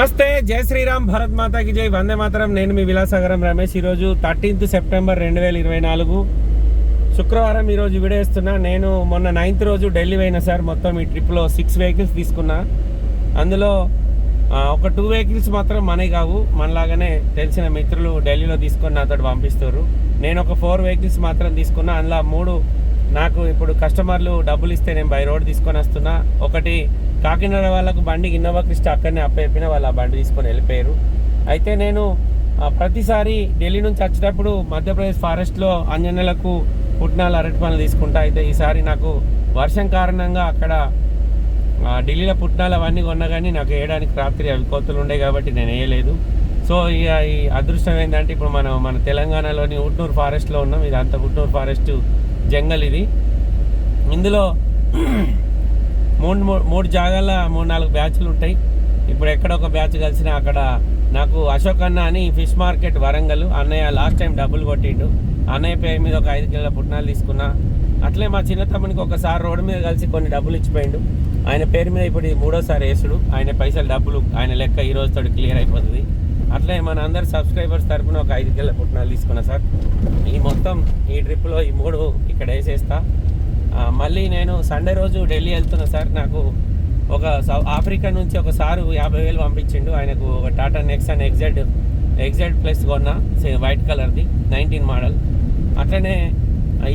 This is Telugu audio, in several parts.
నమస్తే జై శ్రీరామ్ భరత్ మాతాకి జై. వందే మాతరం నేను మీ విలాసాగరం రమేష్. ఈరోజు థర్టీన్త్ సెప్టెంబర్ రెండు వేల ఇరవై నాలుగు. శుక్రవారం ఈరోజు విడేస్తున్నా నేను మొన్న నైన్త్ రోజు ఢిల్లీ పోయినా సార్. మొత్తం ఈ ట్రిప్లో సిక్స్ వెహికల్స్ తీసుకున్నా. అందులో ఒక టూ వెహికల్స్ మాత్రం మనవి కావు. మనలాగానే తెలిసిన మిత్రులు ఢిల్లీలో తీసుకొని నాతో పంపిస్తారు. నేను ఒక ఫోర్ వెహికల్స్ మాత్రం తీసుకున్నా. అందులో మూడు నాకు ఇప్పుడు కస్టమర్లు డబ్బులు ఇస్తే నేను బై రోడ్ తీసుకొని వస్తున్నా. ఒకటి కాకినాడ వాళ్ళకు బండి ఇన్నోవా క్రిస్ట్ అక్కడనే అప్పయిపోయిన వాళ్ళు ఆ బండి తీసుకొని వెళ్ళిపోయారు. అయితే నేను ప్రతిసారి ఢిల్లీ నుంచి వచ్చేటప్పుడు మధ్యప్రదేశ్ ఫారెస్ట్లో అంజనలకు పుట్నాలు అరటి పనులు తీసుకుంటా. అయితే ఈసారి నాకు వర్షం కారణంగా అక్కడ ఢిల్లీలో పుట్నాలు అవన్నీ కొన్నా కానీ నాకు వేయడానికి రాత్రి అవి కోతలు ఉండే కాబట్టి నేను వేయలేదు. సో ఇక ఈ అదృష్టం ఏంటంటే ఇప్పుడు మనం మన తెలంగాణలోని ఉట్నూరు ఫారెస్ట్లో ఉన్నాం. ఇది అంత ఉట్నూరు ఫారెస్ట్ జంగల్ ఇది. ఇందులో మూడు మూడు జాగాల మూడు నాలుగు బ్యాచ్లు ఉంటాయి. ఇప్పుడు ఎక్కడ ఒక బ్యాచ్ కలిసినా అక్కడ నాకు అశోక్ అన్న అని ఫిష్ మార్కెట్ వరంగల్ అన్నయ్య లాస్ట్ టైం డబ్బులు కొట్టిండు. అన్నయ్య పేరు మీద ఒక ఐదు కిలోల పుట్నాలు తీసుకున్నా. అట్లే మా చిన్న తమ్మునికి ఒకసారి రోడ్డు మీద కలిసి కొన్ని డబ్బులు ఇచ్చిపోయిండు. ఆయన పేరు మీద ఇప్పుడు మూడోసారి వేసుడు. ఆయన పైసలు డబ్బులు ఆయన లెక్క ఈ రోజుతో క్లియర్ అయిపోతుంది. అట్లే మన అందరు సబ్స్క్రైబర్స్ తరపున ఒక ఐదు కిలోల పుట్నాలు తీసుకున్నా సార్. ఈ మొత్తం ఈ ట్రిప్లో ఈ మూడు ఇక్కడ వేసేస్తా. మళ్ళీ నేను సండే రోజు ఢిల్లీ వెళ్తున్నా సార్. నాకు ఒక సౌ ఆఫ్రికా నుంచి ఒక సారు యాభై వేలు పంపించిండు. ఆయనకు ఒక Tata Nexon X Z X Z plus కొన్నా. వైట్ కలర్ది నైన్టీన్ మోడల్. అట్లనే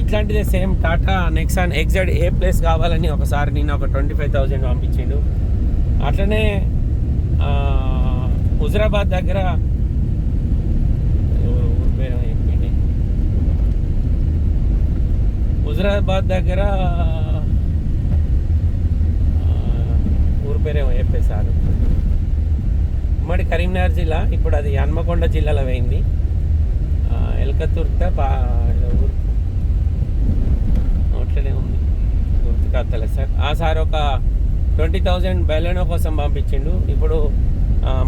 ఇట్లాంటిదే same Tata Nexon X Z A plus కావాలని ఒకసారి నేను ఒక ట్వంటీ ఫైవ్ థౌజండ్ పంపించిండు. అట్లనే హుజరాబాద్ దగ్గర ఊరు పేరు ఏంటి? హుజరాబాద్ దగ్గర ఊరు పేరేమో చెప్పేశారు ఉమ్మడి కరీంనగర్ జిల్లా ఇప్పుడు అది హన్మకొండ జిల్లాలో పోయింది ఆ, ఎల్కతుర్త బా ఊరు. అట్లనే ఉంది. గుర్తు సార్. ఆ సార్ ఒక ట్వంటీ థౌజండ్ బెలెనో కోసం పంపించిండు. ఇప్పుడు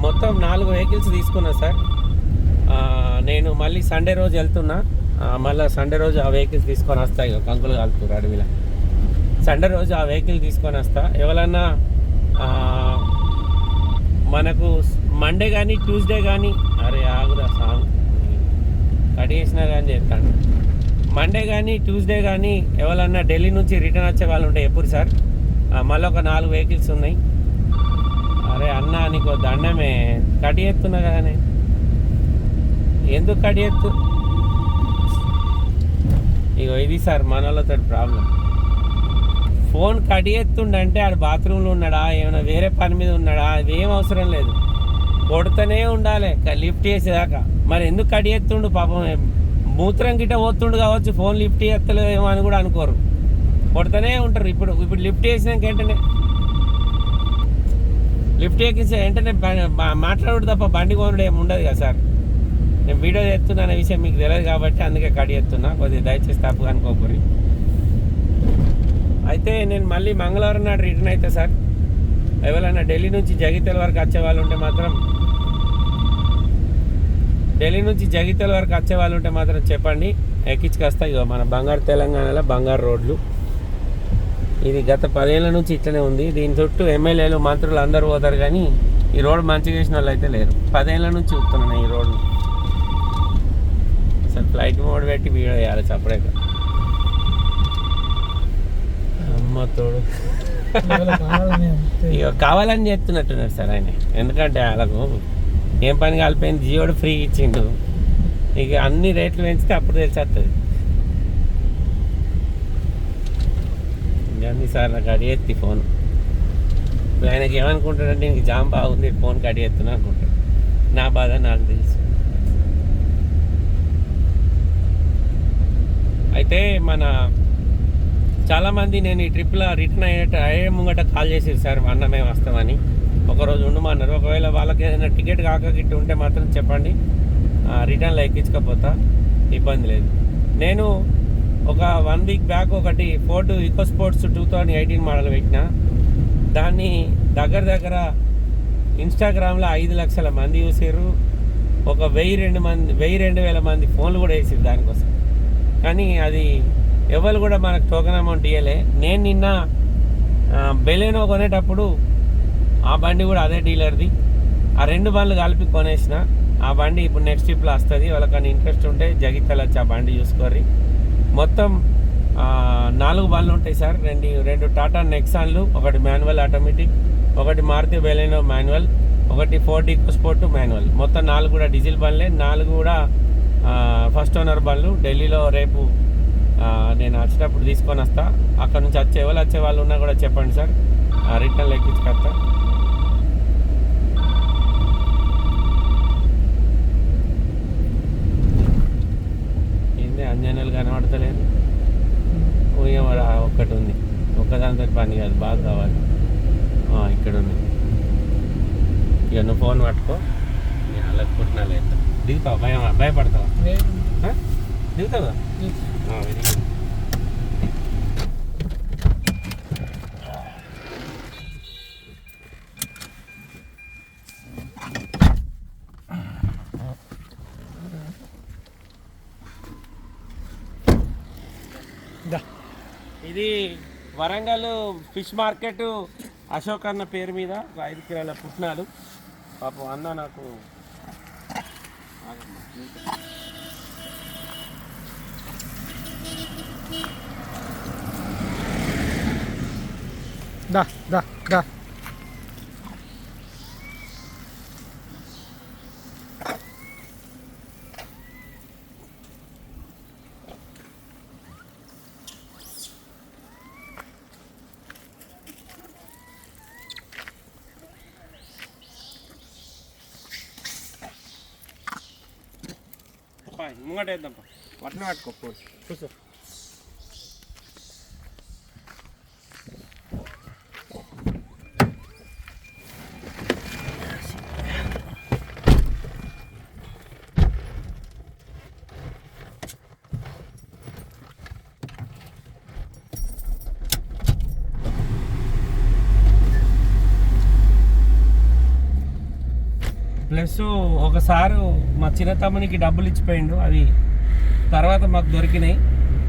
మొత్తం నాలుగు వెహికల్స్ తీసుకున్నా సార్. నేను మళ్ళీ సండే రోజు వెళ్తున్నా. మళ్ళీ సండే రోజు ఆ వెహికల్స్ తీసుకొని వస్తా ఇక కంకులు కాలుతున్నారు అడవిలో. సండే రోజు ఆ వెహికల్ తీసుకొని వస్తా. ఎవరన్నా మనకు మండే కానీ ట్యూస్డే కానీ అరే ఆగురా సాంగ్. కట్ చేసినా కానీ చెప్తాను మండే కానీ ట్యూస్డే కానీ ఎవరన్నా ఢిల్లీ నుంచి రిటర్న్ వచ్చే వాళ్ళు ఉంటే ఎప్పుడు సార్. మళ్ళీ ఒక నాలుగు వెహికల్స్ ఉన్నాయి. అరే అన్న నీకు దండమే. కట్ చేస్తున్నా కదనే ఎందుకు కట్ చేస్తు ఇగో ఇది సార్ మన వాళ్ళతో ప్రాబ్లం. ఫోన్ కట్ ఎత్తుండంటే ఆడు బాత్రూంలో ఉన్నాడా ఏమైనా వేరే పని మీద ఉన్నాడా అదేం అవసరం లేదు. కొడుతూనే ఉండాలి లిఫ్ట్ చేసేదాకా. మరి ఎందుకు కట్ ఎత్తుండు పాపం? మూత్రం గిట్ట పోతుండు కావచ్చు ఫోన్ లిఫ్ట్ చేస్తలేమో అని కూడా అనుకోరు. కొడుతూనే ఉంటారు. ఇప్పుడు ఇప్పుడు లిఫ్ట్ చేసినాక వెంటనే లిఫ్ట్ ఎక్కించే వెంటనే మాట్లాడు తప్ప బండి కొనుడు ఏమి ఉండదు కదా సార్. నేను వీడియో చేస్తున్నా అనే విషయం మీకు తెలియదు కాబట్టి అందుకే కట్ చేస్తున్నా. కొద్దిగా దయచేసి తప్పుగా అనుకోకూరి అయితే నేను మళ్ళీ మంగళవారం నాడు రిటర్న్ అయితే సార్. ఎవరైనా ఢిల్లీ నుంచి జగిత్యాల వరకు వచ్చే వాళ్ళు ఉంటే మాత్రం ఢిల్లీ నుంచి జగిత్యాల వరకు వచ్చే వాళ్ళు ఉంటే మాత్రం చెప్పండి. ఎక్కించుకొస్తా. ఇగో మన బంగారు తెలంగాణలో బంగారు రోడ్లు. ఇది గత పదేళ్ళ నుంచి ఇట్లనే ఉంది. దీని చుట్టూ ఎమ్మెల్యేలు మంత్రులు అందరూ పోతారు కానీ ఈ రోడ్ మంచిగా చేసిన వాళ్ళు అయితే లేరు. పదేళ్ళ నుంచి చూస్తున్నాను ఈ రోడ్డు అసలు ఫ్లైట్ మోడ్ పెట్టి వీడియో చేయాలి చప్పుడే అమ్మ తోడు. ఇక కావాలని చెప్తున్నట్టున్నారు సార్ ఆయన. ఎందుకంటే వాళ్ళకు ఏం పని కాలిపోయింది? జియోడు ఫ్రీ ఇచ్చిండు. ఇక అన్ని రేట్లు పెంచితే అప్పుడు తెలిసేస్తుంది అన్ని సార్ నాకు అడిగేత్తి ఫోన్. ఇప్పుడు ఆయనకి ఏమనుకుంటాడంటే ఇంక జామ్ బాగుంది ఫోన్ కడిగేస్తున్నా అనుకుంటాడు. నా బాధ నాకు తెలుసు. అయితే మన చాలామంది నేను ఈ ట్రిప్లో రిటర్న్ అయ్యేట అయ్యే ముంగట కాల్ చేసేది సార్ అన్న మేము వస్తామని. ఒకరోజు ఉండమన్నారు ఒకవేళ వాళ్ళకి ఏదైనా టికెట్ కాక గిట్టు ఉంటే మాత్రం చెప్పండి. రిటర్న్లో ఎక్కించకపోతా. ఇబ్బంది లేదు. నేను ఒక వన్ వీక్ బ్యాక్ ఒకటి Ford Eco Sports two thousand eighteen model పెట్టిన. దాన్ని దగ్గర దగ్గర ఇన్స్టాగ్రామ్లో ఐదు లక్షల మంది చూసారు ఒక వెయ్యి రెండు మంది వెయ్యి రెండు వేల మంది ఫోన్లు కూడా వేసారు దానికోసం. కానీ అది ఎవరు కూడా మనకు టోకెన్ అమౌంట్ ఇవ్వలే నేను నిన్న బెలెనో కొనేటప్పుడు ఆ బండి కూడా అదే డీలర్ది ఆ రెండు బండ్లు కలిపి కొనేసిన. ఆ బండి ఇప్పుడు నెక్స్ట్ ట్రిప్లో వస్తుంది. వాళ్ళకన్నా ఇంట్రెస్ట్ ఉంటే జగిత్యాల వచ్చి ఆ బండి చూసుకోర్రి. మొత్తం నాలుగు బండ్లు ఉంటాయి సార్. రెండు రెండు టాటా నెక్సాన్లు ఒకటి మాన్యువల్ ఆటోమేటిక్ ఒకటి మారుతి బెలెనో మాన్యువల్ ఒకటి ఫోర్డ్ ఈకో స్పోర్ట్ మాన్యువల్ మొత్తం నాలుగు కూడా డీజిల్ బండ్లే. నాలుగు కూడా ఫస్ట్ ఓనర్ బండ్లు ఢిల్లీలో రేపు నేను వచ్చేటప్పుడు తీసుకొని వస్తా. అక్కడ నుంచి వచ్చే వాళ్ళు వచ్చే వాళ్ళు ఉన్నా కూడా చెప్పండి సార్. రిటర్న్ ఎక్కించుకొస్తా ఏంది అంజనీలు కనబడతలేదు. ఊయమడ ఒక్కటి ఉంది ఒక్కదానితో పని కాదు బాగా కావాలి. ఇక్కడ ఉంది ఇక నువ్వు ఫోన్ పట్టుకో. నేను అలా కుట్టినా లేదు దిగుతావా? భయం భయపడతావా? దిగుతావా? వెరీ గుడ్ ఇది వరంగల్ ఫిష్ మార్కెట్ అశోక్ అన్న పేరు మీద ఐదు కిలోల పుట్నాలు. పాపం అన్న నాకు దా దా దా పాయ్, ముంగట వేద్దాం పా. పట్నం పట్టుకో పోయి. కూర్చో ప్లస్ ఒకసారి మా చిన్న తమ్మునికి డబ్బులు ఇచ్చిపోయిండు. అవి తర్వాత మాకు దొరికినాయి.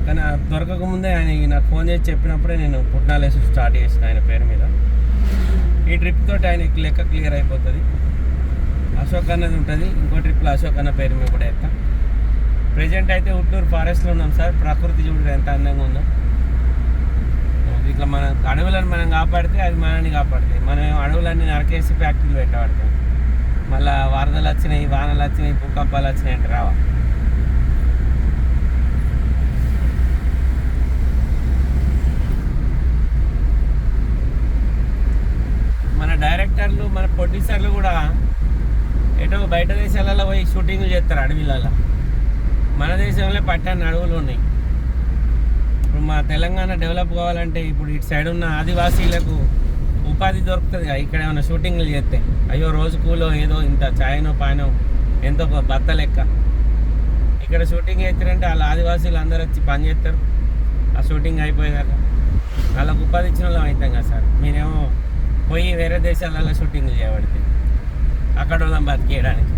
కానీ ఆ దొరకక ముందే ఆయన నాకు ఫోన్ చేసి చెప్పినప్పుడే నేను పుట్నాలు స్టార్ట్ చేసిన ఆయన పేరు మీద. ఈ ట్రిప్ తోటి ఆయనకి లెక్క క్లియర్ అయిపోతుంది. అశోక్ అన్నది ఉంటుంది. ఇంకో ట్రిప్లో అశోక్ అన్న పేరు మీద కూడా వేస్తాం ప్రజెంట్ అయితే ఉట్టూరు ఫారెస్ట్లో ఉన్నాం సార్. ప్రకృతి చూడడం ఎంత అందంగా ఉందో. ఇట్లా మన అడవులను మనం కాపాడితే అది మనల్ని కాపాడుతాయి మనం అడవులన్నీ నరకేసి ఫ్యాక్టరీలు పెట్టబడతాం మళ్ళా వరదలు వచ్చినాయి వానలు వచ్చినాయి భూకంపాలు వచ్చినాయి అంటే రావా? మన డైరెక్టర్లు మన ప్రొడ్యూసర్లు కూడా ఎటో బయట దేశాలలో పోయి షూటింగ్లు చేస్తారు అడవిలలో. మన దేశంలో పట్టాన్ని అడవులు ఉన్నాయి. ఇప్పుడు మా తెలంగాణ డెవలప్ కావాలంటే ఇప్పుడు ఇటు సైడ్ ఉన్న ఆదివాసీలకు ఉపాధి దొరుకుతుంది కదా, ఇక్కడ ఏమైనా షూటింగ్లు చేస్తే. అయ్యో రోజు కూలో ఏదో ఇంత చాయనో పాయనో ఎంతో బత్త లెక్క. ఇక్కడ షూటింగ్ చేస్తారంటే వాళ్ళ ఆదివాసీలు అందరూ వచ్చి పని చేస్తారు. ఆ షూటింగ్ అయిపోయేదాకా. వాళ్ళకు ఉపాధి ఇచ్చిన వాళ్ళం అవుతాం కదా సార్. మీరేమో పోయి వేరే దేశాలలో షూటింగ్లు చేయబడితే అక్కడ వాళ్ళం బతికేయడానికి.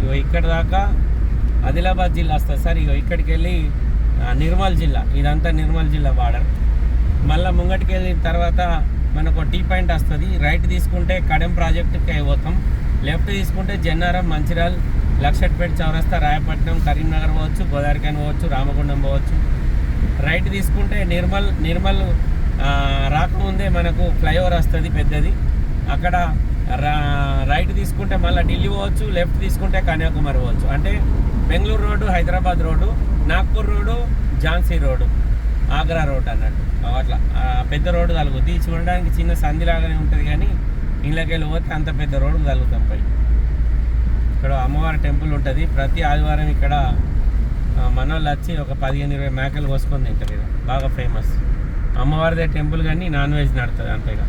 ఇగో ఇక్కడ దాకా ఆదిలాబాద్ జిల్లా వస్తుంది సార్. ఇగో ఇక్కడికి వెళ్ళి నిర్మల్ జిల్లా. ఇదంతా నిర్మల్ జిల్లా బార్డర్. మళ్ళీ ముంగటికి వెళ్ళిన తర్వాత మనకు టీ పాయింట్ వస్తుంది. రైట్ తీసుకుంటే కడెం ప్రాజెక్టుకి పోతాం. లెఫ్ట్ తీసుకుంటే జన్నారం మంచిర్యాల లక్షట్పేట చౌరస్తా రాయపట్నం కరీంనగర్ పోవచ్చు గోదావరిఖాన్ పోవచ్చు రామగుండం పోవచ్చు. రైట్ తీసుకుంటే నిర్మల్ నిర్మల్ రాకముందే మనకు ఫ్లైఓవర్ వస్తుంది పెద్దది. అక్కడ రా రైట్ తీసుకుంటే మళ్ళీ ఢిల్లీ పోవచ్చు లెఫ్ట్ తీసుకుంటే కన్యాకుమారి పోవచ్చు. అంటే Bengaluru road Hyderabad road Nagpur road Jhansi road Agra road అన్నట్టు. అట్లా పెద్ద రోడ్డు తలుగుద్ది చూడడానికి చిన్న సంధిలాగానే ఉంటుంది కానీ ఇళ్ళకెళ్ళి పోతే అంత పెద్ద రోడ్డు కలుగుతాం పై ఇక్కడ అమ్మవారి టెంపుల్ ఉంటుంది. ప్రతి ఆదివారం ఇక్కడ మనోళ్ళు వచ్చి ఒక పదిహేను ఇరవై మేకలు కోసుకొని తింటారు ఇక. బాగా ఫేమస్. అమ్మవారిదే టెంపుల్ కానీ నాన్ వెజ్ నడుతుంది అంతేగా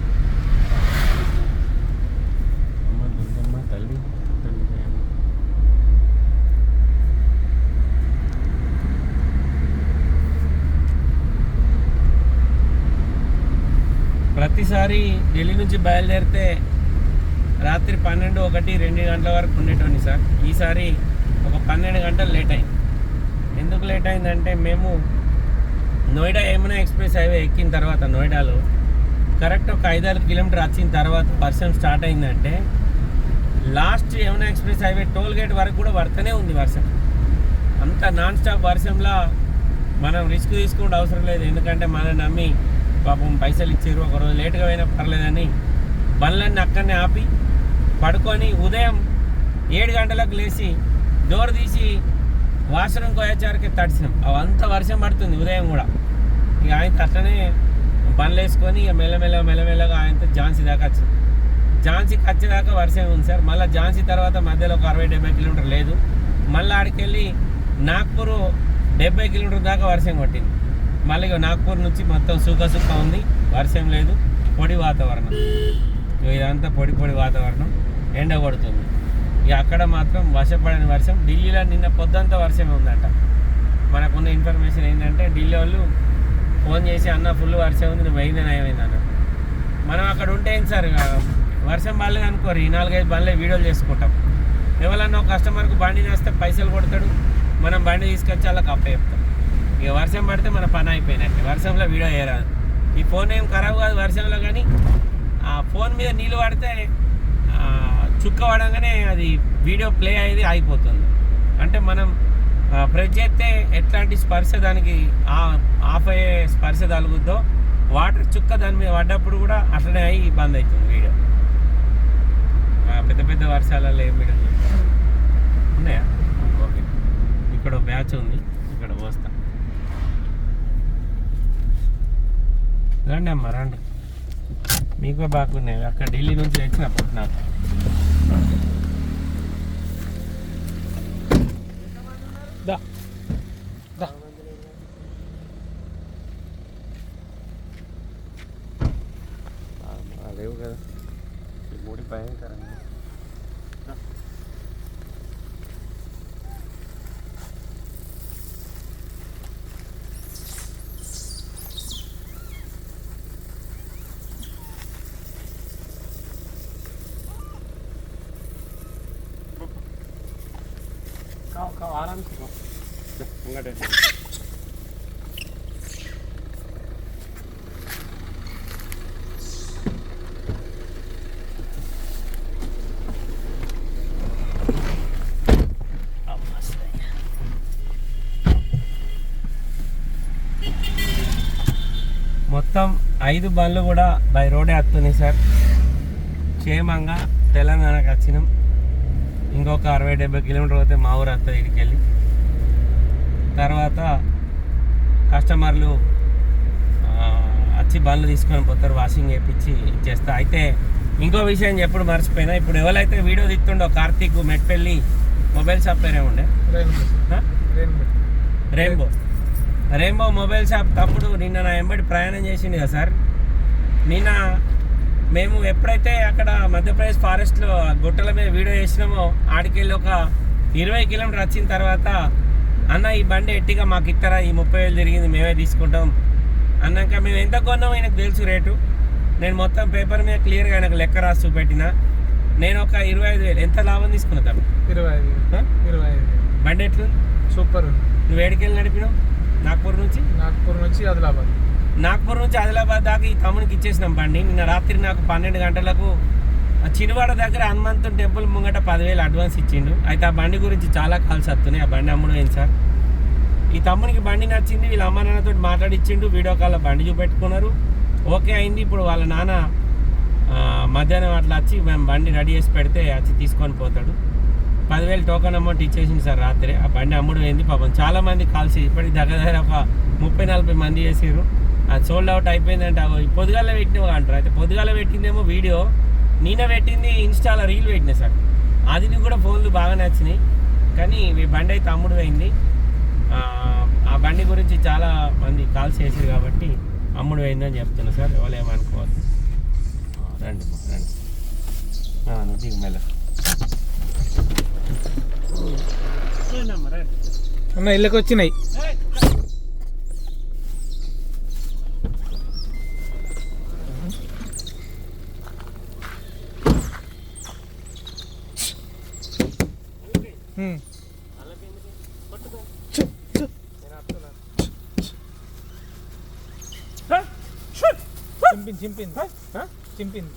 ఒకసారి ఢిల్లీ నుంచి బయలుదేరితే రాత్రి పన్నెండు ఒకటి రెండు గంటల వరకు ఉండేటోని సార్. ఈసారి ఒక పన్నెండు గంటలు లేట్ అయింది. ఎందుకు లేట్ అయిందంటే మేము నోయిడా యమునా ఎక్స్ప్రెస్ హైవే ఎక్కిన తర్వాత నోయిడాలో కరెక్ట్ ఒక ఐదారు కిలోమీటర్ వచ్చిన తర్వాత వర్షం స్టార్ట్ అయిందంటే last Yamuna express highway toll gate వరకు కూడా పడుతూనే ఉంది వర్షం అంత నాన్ స్టాప్ వర్షంలో మనం రిస్క్ తీసుకుంటే అవసరం లేదు. ఎందుకంటే మనం నమ్మి పాపం పైసలు ఇచ్చారు. ఒక రోజు లేట్గా అయినా పర్లేదని బండ్లన్నీ అక్కడనే ఆపి పడుకొని ఉదయం ఏడు గంటలకు లేచి డోర్ తీసి వాష్రూమ్కి పోయేసరికి తడిసినాం. అవంతా వర్షం పడుతుంది ఉదయం కూడా. ఇక ఆయన అట్లనే బండ్లు వేసుకొని ఇక మెల్లమెల్ల మెల్లమెల్లగా ఆయనతో ఝాన్సీ దాకా వచ్చింది ఝాన్సీకి వచ్చేదాకా వర్షం ఉంది సార్. మళ్ళీ ఝాన్సీ తర్వాత మధ్యలో ఒక అరవై డెబ్బై కిలోమీటర్ లేదు. మళ్ళీ ఆడికెళ్ళి నాగ్పూర్ డెబ్బై కిలోమీటర్ దాకా వర్షం కొట్టింది మళ్ళీ ఇక నాగ్పూర్ నుంచి మొత్తం సుఖ సుఖ ఉంది వర్షం లేదు పొడి వాతావరణం. ఇదంతా పొడి పొడి వాతావరణం ఎండ కొడుతుంది. ఇక అక్కడ మాత్రం వర్షపడని వర్షం ఢిల్లీలో నిన్న పొద్దంతా వర్షమే ఉందంట. మనకున్న ఇన్ఫర్మేషన్ ఏంటంటే ఢిల్లీ వాళ్ళు ఫోన్ చేసి అన్న ఫుల్ వర్షం ఉంది నువ్వు అయిందని ఏమైంది అన్న మనం అక్కడ ఉంటే ఏంటి సార్ ఇక వర్షం బాగాలేదు అనుకోరు ఈ నాలుగైదు బండ్లే వీడియోలు చేసుకుంటాం. ఎవరన్నా ఒక కస్టమర్కు బండి చేస్తే పైసలు కొడతాడు మనం బండి తీసుకొచ్చి వాళ్ళకి అప్ప చెప్తాం ఇక వర్షం పడితే మన పని అయిపోయినట్టు. వర్షంలో వీడియో చేయరాదు ఈ ఫోన్ ఏం ఖరాబ్ కాదు వర్షంలో కానీ ఆ ఫోన్ మీద నీళ్ళు పడితే చుక్క పడంగానే అది వీడియో ప్లే అయ్యేది అయిపోతుంది అంటే మనం ప్రెస్ చేస్తే ఎట్లాంటి స్పర్శ దానికి ఆఫ్ అయ్యే స్పర్శ తగులుద్దో వాటర్ చుక్క దాని మీద పడ్డప్పుడు కూడా అట్లనే అయ్యి బంద్ అవుతుంది వీడియో. పెద్ద పెద్ద వర్షాలలో ఏం వీడియో ఉన్నాయా? ఓకే. ఇక్కడ బ్యాచ్ ఉంది ఇక్కడ పోస్తా రండి అమ్మ రండి. మీకు బాగున్నాయి. అక్కడ ఢిల్లీ నుంచి తెచ్చినప్పుడు నాకు దా దా. లేవు కదా. మూడి భయంకరంగా ఐదు బండ్లు కూడా బై రోడే వస్తున్నాయి సార్? క్షేమంగా తెలంగాణకు వచ్చినాం. ఇంకొక అరవై డెబ్బై కిలోమీటర్ పోతే మా ఊరు వస్తుంది ఇక్కడికి వెళ్ళి తర్వాత కస్టమర్లు వచ్చి బండ్లు తీసుకొని పోతారు వాషింగ్ చేయించి ఇచ్చేస్తా అయితే ఇంకో విషయం ఎప్పుడు మర్చిపోయినా ఇప్పుడు ఎవరైతే వీడియో తీస్తుండో కార్తీక్ మెట్పల్లి మొబైల్ షాప్ పేరే ఉండే ఆ? రెయిన్బో రెయిన్బో మొబైల్ షాప్ తప్పుడు. నిన్న నా ఎంబడి ప్రయాణం చేసింది కదా సార్. నిన్న మేము ఎప్పుడైతే అక్కడ మధ్యప్రదేశ్ ఫారెస్ట్లో గుట్టల మీద వీడియో చేసినామో ఆడికెళ్ళి ఒక ఇరవై కిలోమీటర్ వచ్చిన తర్వాత అన్న ఈ బండి ఎట్టిగా మాకు ఇస్తారా ఈ ముప్పై వేలు తిరిగింది మేమే తీసుకుంటాం. అన్నాక మేము ఎంత కొన్నాం ఆయనకు తెలుసు రేటు. నేను మొత్తం పేపర్ మీద క్లియర్గా ఆయనకు లెక్క రాసి చూపెట్టిన. నేను ఒక ఇరవై ఐదు వేలు. ఎంత లాభం తీసుకున్నా తమ్ముడు? ఇరవై ఐదు? ఇరవై ఐదు బండి ఎట్లుంది? సూపర్ నువ్వు ఏడికెళ్ళి నడిపినావు? నాగ్పూర్ నుంచి? నాగ్పూర్ నుంచి ఆదిలాబాద్. నాగ్పూర్ నుంచి ఆదిలాబాద్ దాకా ఈ తమ్మునికి ఇచ్చేసినాం బండి. నిన్న రాత్రి నాకు పన్నెండు గంటలకు ఆ చిరువాడ దగ్గర హనుమంతుని టెంపుల్ ముంగట పదివేలు అడ్వాన్స్ ఇచ్చిండు. అయితే ఆ బండి గురించి చాలా కాల్స్ వస్తున్నాయి. ఆ బండి అమ్ముడు అయింది సార్? ఈ తమ్మునికి బండి నచ్చింది. వీళ్ళ అమ్మ నాన్నతో మాట్లాడిచ్చిండు. వీడియో కాల్ బండి చూపెట్టుకున్నారు. ఓకే అయింది. ఇప్పుడు వాళ్ళ నాన్న మధ్యాహ్నం అట్లా వచ్చి మేము బండి రెడీ చేసి పెడితే వచ్చి తీసుకొని పోతాడు. పదివేల టోకన్ అమౌంట్ ఇచ్చేసింది సార్ రాత్రి. ఆ బండి అమ్ముడు అయింది పాపం. చాలా మంది కాల్సి ఇప్పటికి దగ్గర దగ్గర ఒక ముప్పై నలభై మంది చేసారు అది సోల్డ్ అవుట్ అయిపోయిందంటే. పొద్దుగాల పెట్టినవి అంటారు. అయితే పొద్దుగాల పెట్టిందేమో వీడియో. నేనే పెట్టింది ఇన్స్టాలో రీల్ పెట్టిన సార్. అది కూడా ఫోన్లు బాగా నచ్చినాయి. కానీ ఈ బండి అయితే అమ్ముడు అయింది ఆ, బండి గురించి చాలా మంది కాల్స్ చేశారు కాబట్టి అమ్ముడు అయిందని చెప్తున్నా సార్. ఎవరు ఏమనుకోవద్దు. రండి రండి. నువ్వు దిగు మెల్ల. అన్న ఇళ్ళకి వచ్చినాయి చింపింది చింపింది చింపింది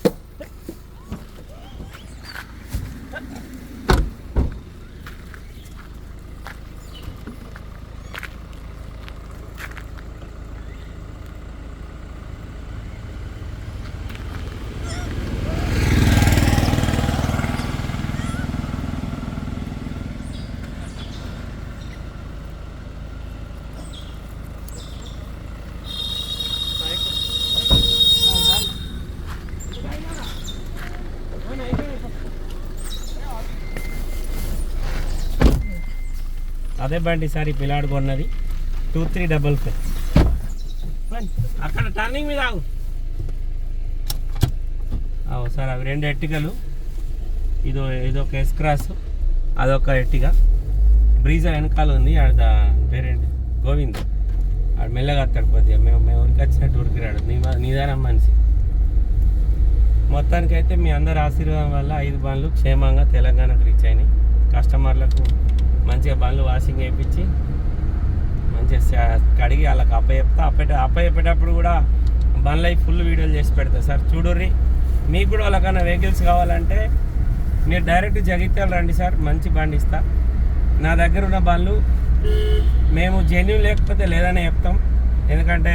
అదే బండి సార్ ఈ పిల్లాడు కొన్నది. Two three double five. అక్కడ టర్నింగ్ మీద ఆగు. అవు సార్ అవి రెండు ఎట్టికలు. ఇదో ఇదొక ఎస్ క్రాస్ అదొక ఎట్టిక. బ్రీజా వెనకాల ఉంది ఆడ పేరేంటి? గోవింద్. ఆడు మెల్లగా వస్తాడు కొద్దిగా. మేము మేము ఊరికి వచ్చినట్టు ఊరికి రాడు నీ నీదానం మనిషి. మొత్తానికైతే మీ అందరి ఆశీర్వాదం వల్ల ఐదు బండ్లు క్షేమంగా తెలంగాణకు రీచ్ అయినాయి. కస్టమర్లకు మంచిగా బండ్లు వాషింగ్ వేయించి మంచిగా కడిగి వాళ్ళకి అప్పచెప్తా. అప్ప అప్పచెప్పేటప్పుడు కూడా బండ్లు అయి ఫుల్ వీడియోలు చేసి పెడతా. సార్ చూడుర్రి మీకు కూడా వాళ్ళకన్నా వెహికల్స్ కావాలంటే మీరు డైరెక్ట్ జగిత్యాలు రండి సార్ మంచి బండి ఇస్తా. నా దగ్గర ఉన్న బండ్లు మేము జెన్యున్ లేకపోతే లేదనే చెప్తాం. ఎందుకంటే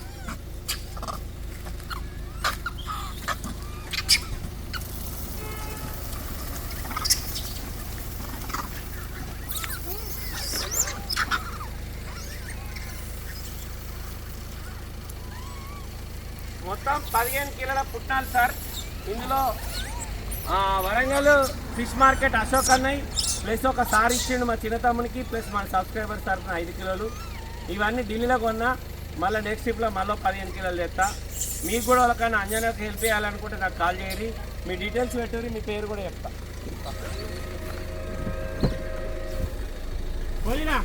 పదిహేను కిలోల పుట్నాలు సార్. ఇందులో వరంగల్ ఫిష్ మార్కెట్ అశోక్ అన్నయ్య ప్లస్ ఒక సార్ ఇచ్చిండు మా చిన్న తమ్మునికి ప్లస్ మా సబ్స్క్రైబర్ తరఫున ఐదు కిలోలు. ఇవన్నీ ఢిల్లీలో కొన్నా మళ్ళీ నెక్స్ట్ ట్రిప్లో మళ్ళీ పదిహేను కిలోలు తెస్తా మీకు కూడా వాళ్ళకన్నా అంజనాకి హెల్ప్ చేయాలనుకుంటే నాకు కాల్ చేయరు మీ డీటెయిల్స్ పెట్టుకుని మీ పేరు కూడా చెప్తా. పోయినా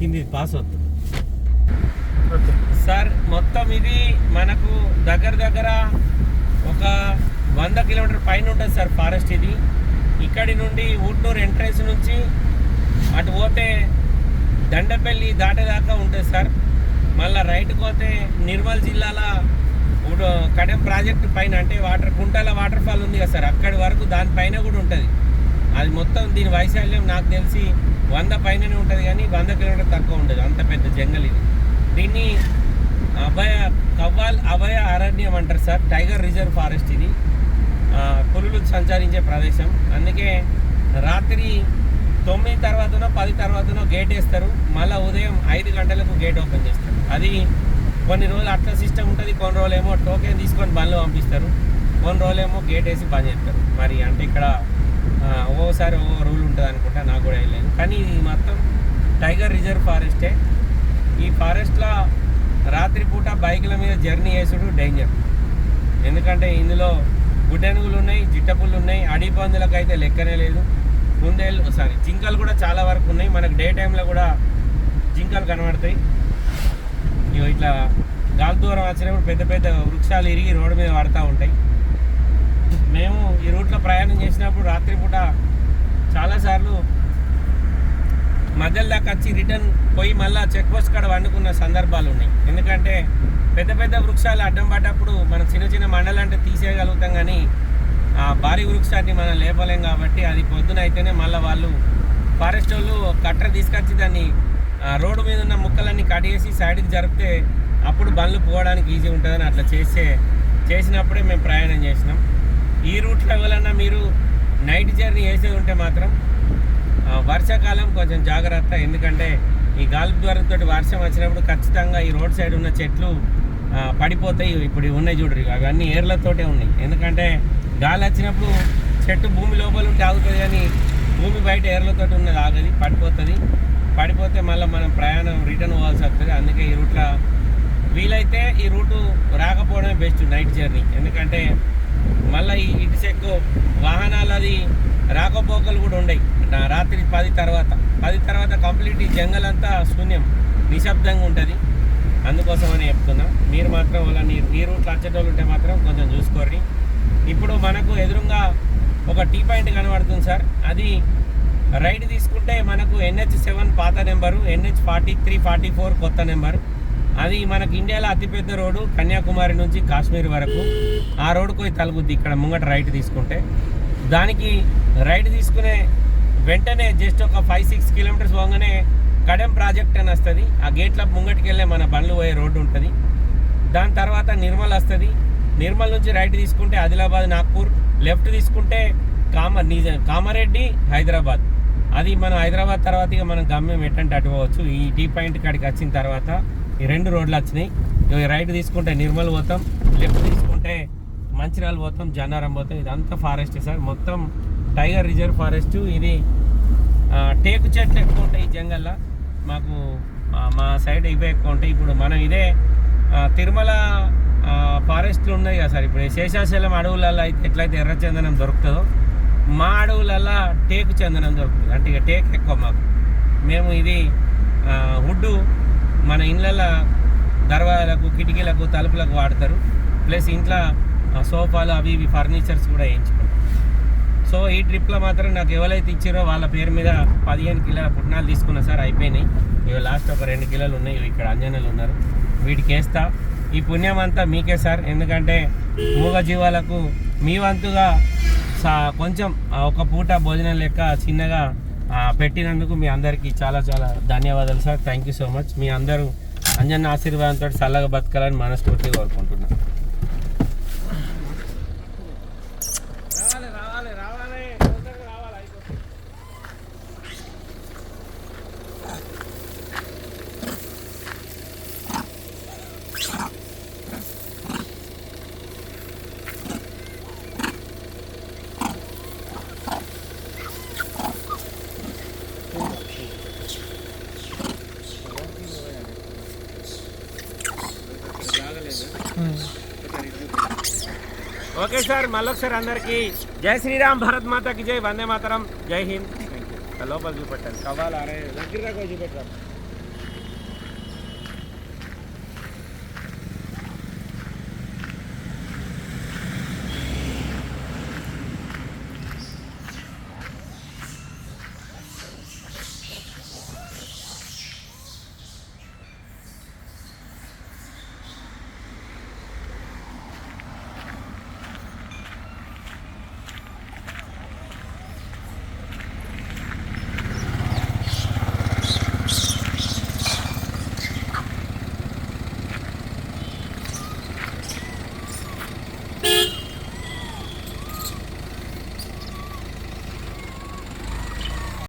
కింది పాస్ అవుతుంది. సార్ మొత్తం ఇది మనకు దగ్గర దగ్గర ఒక వంద కిలోమీటర్ పైన ఉంటుంది సార్ ఫారెస్ట్ ఇది. ఇక్కడి నుండి ఊట్నూరు ఎంట్రన్స్ నుంచి అటు పోతే దండపల్లి దాటేదాకా ఉంటుంది సార్. మళ్ళీ రైట్ పోతే నిర్మల్ జిల్లాల కడెం ప్రాజెక్టు పైన అంటే వాటర్ కుంటాల వాటర్ ఫాల్ ఉంది కదా సార్. అక్కడి వరకు దానిపైన కూడా ఉంటుంది. అది మొత్తం దీని వైశాల్యం నాకు తెలిసి వంద పైననే ఉంటుంది కానీ వంద కిలోమీటర్ తక్కువ ఉండదు అంత పెద్ద జంగల్ ఇది. దీన్ని అభయ కవ్వాల్ అభయ అరణ్యం అంటారు సార్. టైగర్ రిజర్వ్ ఫారెస్ట్ ఇది. పులులు సంచరించే ప్రదేశం. అందుకే రాత్రి తొమ్మిది తర్వాతనో పది తర్వాతనో గేట్ వేస్తారు. మళ్ళీ ఉదయం ఐదు గంటలకు గేట్ ఓపెన్ చేస్తారు. అది కొన్ని రోజులు అట్లా సిస్టమ్ ఉంటుంది. కొన్ని రోజులు ఏమో టోకెన్ తీసుకొని బండ్లు పంపిస్తారు. కొన్ని రోజులు ఏమో గేట్ వేసి బంద్ చేస్తారు. మరి అంటే ఇక్కడ ఒక్కోసారి ఓసారి ఓ రూల్ ఉంటుంది అనుకుంటా నాకు కూడా వెళ్ళాను కానీ ఇది మొత్తం టైగర్ రిజర్వ్ ఫారెస్టే. ఈ ఫారెస్ట్లో రాత్రిపూట బైకుల మీద జర్నీ చేసుడు డేంజర్. ఎందుకంటే ఇందులో గుడ్డెనుగులు ఉన్నాయి జిట్టపుళ్ళు ఉన్నాయి అడి పందులకు అయితే లెక్కనే లేదు. కుందేళ్ళు సారీ జింకలు కూడా చాలా వరకు ఉన్నాయి. మనకు డే టైంలో కూడా జింకలు కనబడతాయి. ఇగో ఇట్లా గాలి దూరం వచ్చినప్పుడు పెద్ద పెద్ద వృక్షాలు ఇరిగి రోడ్డు మీద పడతా ఉంటాయి. మేము ఈ రూట్లో ప్రయాణం చేసినప్పుడు రాత్రిపూట చాలాసార్లు మధ్యలో దాకా వచ్చి రిటర్న్ పోయి మళ్ళీ చెక్ పోస్ట్ కాడ వండుకున్న సందర్భాలు ఉన్నాయి. ఎందుకంటే పెద్ద పెద్ద వృక్షాలు అడ్డం పడ్డప్పుడు మనం చిన్న చిన్న మండలంటే అంటే తీసేయగలుగుతాం కానీ ఆ భారీ వృక్షాన్ని మనం లేపలేం కాబట్టి అది పొద్దున అయితేనే మళ్ళీ వాళ్ళు ఫారెస్ట్ వాళ్ళు కట్టర్ తీసుకొచ్చి దాన్ని రోడ్డు మీద ఉన్న ముక్కలన్నీ కట్ చేసి సైడ్కి జరిపితే అప్పుడు బండ్లు పోవడానికి ఈజీ ఉంటుందని అట్లా చేసే చేసినప్పుడే మేము ప్రయాణం చేసినాం. ఈ రూట్లో ఎవరన్నా మీరు నైట్ జర్నీ వేసే ఉంటే మాత్రం వర్షాకాలం కొంచెం జాగ్రత్త. ఎందుకంటే ఈ గాలి ద్వారంతో వర్షం వచ్చినప్పుడు ఖచ్చితంగా ఈ రోడ్ సైడ్ ఉన్న చెట్లు పడిపోతాయి. ఇప్పుడు ఉన్నాయి చూడరు అవన్నీ ఏర్లతోటే ఉన్నాయి. ఎందుకంటే గాలి వచ్చినప్పుడు చెట్టు భూమి లోపల ఉంటే ఆగుతుంది కానీ భూమి బయట ఏర్లతో ఉన్నది ఆగది పడిపోతుంది. పడిపోతే మళ్ళీ మనం ప్రయాణం రిటర్న్ పోవాల్సి వస్తుంది. అందుకే ఈ రూట్లో వీలైతే ఈ రూటు రాకపోవడమే బెస్ట్ నైట్ జర్నీ. ఎందుకంటే మళ్ళీ ఈ ఇటు సెక్కు వాహనాలు అది రాకపోకలు కూడా ఉండయి. నా రాత్రి పది తర్వాత. పది తర్వాత కంప్లీట్ ఈ జంగల్ అంతా శూన్యం నిశ్శబ్దంగా ఉంటుంది. అందుకోసం అని చెప్తున్నా. మీరు మాత్రం అలా మీరు ఈ రూట్లో వచ్చేటోళ్ళు ఉంటే మాత్రం కొంచెం చూసుకోర్రి. ఇప్పుడు మనకు ఎదురుగా ఒక టీ పాయింట్ కనబడుతుంది సార్. అది రైట్ తీసుకుంటే మనకు ఎన్హెచ్ సెవెన్ పాత number NH forty three forty four కొత్త నెంబరు. అది మనకి ఇండియాలో అతిపెద్ద రోడ్డు కన్యాకుమారి నుంచి కాశ్మీర్ వరకు. ఆ రోడ్డుకు పోయి తలుగుద్ది ఇక్కడ ముంగట రైట్ తీసుకుంటే. దానికి రైట్ తీసుకునే వెంటనే జస్ట్ ఒక ఫైవ్ సిక్స్ కిలోమీటర్స్ పోగానే కడెం ప్రాజెక్ట్ అని వస్తుంది. ఆ గేట్ల ముంగటికి వెళ్ళే మన బండ్లు పోయే రోడ్డు ఉంటుంది. దాని తర్వాత నిర్మల్ వస్తుంది. నిర్మల్ నుంచి రైట్ తీసుకుంటే ఆదిలాబాద్ నాగ్పూర్. లెఫ్ట్ తీసుకుంటే కామ నిజ కామారెడ్డి హైదరాబాద్. అది మనం హైదరాబాద్ తర్వాత ఇక మనం గమ్యం ఎట్టంటే అటు పోవచ్చు. ఈ టీ పాయింట్ కాడికి వచ్చిన తర్వాత ఈ రెండు రోడ్లు వచ్చినాయి. ఇవి రైట్ తీసుకుంటే నిర్మల్ పోతాం లెఫ్ట్ తీసుకుంటే మంచిర్యాల పోతాం జన్నారం పోతాం. ఇదంతా ఫారెస్ట్ సార్. మొత్తం టైగర్ రిజర్వ్ ఫారెస్ట్ ఇది టేకు చెట్లు ఎక్కువ ఉంటాయి ఈ జంగల్లో. మాకు మా సైడ్ ఇవే ఎక్కువ ఉంటాయి. ఇప్పుడు మనం ఇదే తిరుమల ఫారెస్ట్లు ఉన్నాయి కదా సార్. ఇప్పుడు శేషాచలం అడవులలో అయితే ఎట్లయితే ఎర్ర చందనం దొరుకుతుందో మా అడవులల్లో టేకు చందనం దొరుకుతుంది. అంటే ఇక టేక్ ఎక్కువ మాకు. మేము ఇది వుడ్డు మన ఇళ్ళల్లో దర్వాజలకు కిటికీలకు తలుపులకు వాడతారు. ప్లస్ ఇంట్లో ఆ, సోఫాలు అవి ఇవి ఫర్నిచర్స్ కూడా వేయించుకుంటాం. సో ఈ ట్రిప్లో మాత్రం నాకు ఎవరైతే ఇచ్చారో వాళ్ళ పేరు మీద పదిహేను కిలోల పుట్నాలు తీసుకున్నా సార్ అయిపోయినాయి. ఇవి లాస్ట్ ఒక రెండు కిలోలు ఉన్నాయి. ఇవి ఇక్కడ అంజనలు ఉన్నారు. వీటికి వేస్తా. ఈ పుణ్యం అంతా మీకే సార్. ఎందుకంటే మూగ జీవాలకు మీ వంతుగా సా కొంచెం ఒక పూట భోజనం లెక్క చిన్నగా పెట్టినందుకు మీ అందరికీ చాలా చాలా ధన్యవాదాలు sir. Thank you so much మీ అందరూ అంజన్న ఆశీర్వాదంతో చల్లగా బతకాలని మనస్ఫూర్తిగా కోరుకుంటున్నాను మళ్ళొకసారి అందరికి జై శ్రీరామ్ భారత్ మాతాకి జై వందే మాతరం జై హింద్ లోపల చూపెట్టాను కవ్వాలి అరే దగ్గరగా చూపెట్టాను